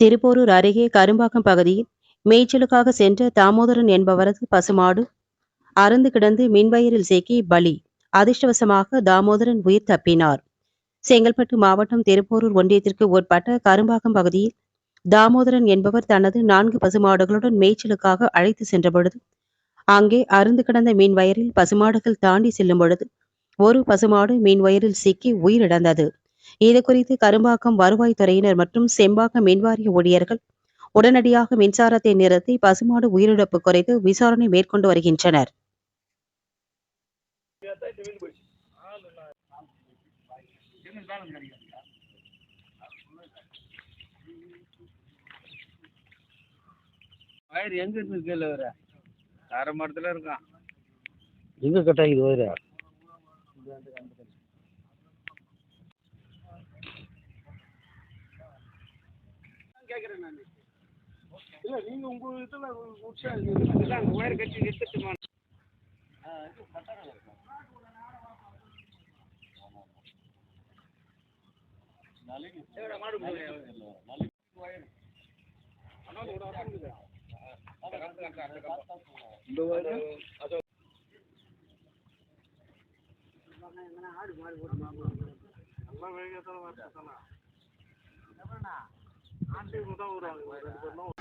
திருப்போரூர் அருகே கரும்பாக்கம் பகுதியில் மேய்ச்சலுக்காக சென்ற தாமோதரன் என்பவரது பசுமாடு அறந்து கிடந்து மின்வயரில் சிக்கி பலி. அதிர்ஷ்டவசமாக தாமோதரன் உயிர் தப்பினார். செங்கல்பட்டு மாவட்டம் திருப்போரூர் ஒன்றியத்திற்கு உட்பட்ட கரும்பாக்கம் பகுதியில் தாமோதரன் என்பவர் தனது நான்கு பசுமாடுகளுடன் மேய்ச்சலுக்காக அழைத்து சென்ற பொழுது அங்கே அருந்து கிடந்த மீன் வயரில் பசுமாடுகள் தாண்டி செல்லும் பொழுது ஒரு பசுமாடு மீன் வயரில் சிக்கி உயிரிழந்தது. இது குறித்து கரும்பாக்கம் வருவாய்த்துறையினர் மற்றும் செம்பாக்கம் மின்வாரிய ஊழியர்கள் உடனடியாக மின்சாரத்தை நிறுத்தி பசுமாடு உயிரிழப்பு குறித்து விசாரணை மேற்கொண்டு வருகின்றனர். வயர் எங்க கீழே மரத்துல இருக்கான். எங்கே கட் ஆகிது வயிறு? கேட்குறேன் நான் இல்லை நீங்கள் உங்கள் இதில் உற்சா இல்லை அங்கே ஒயர் கட்டி நிறுத்திட்டுமா மாடு இந்த ஒயர் நல்லா வேகத்தான் வரலாம் ஆண்டு தான் வருவாங்க 安全不到的，我这个闹。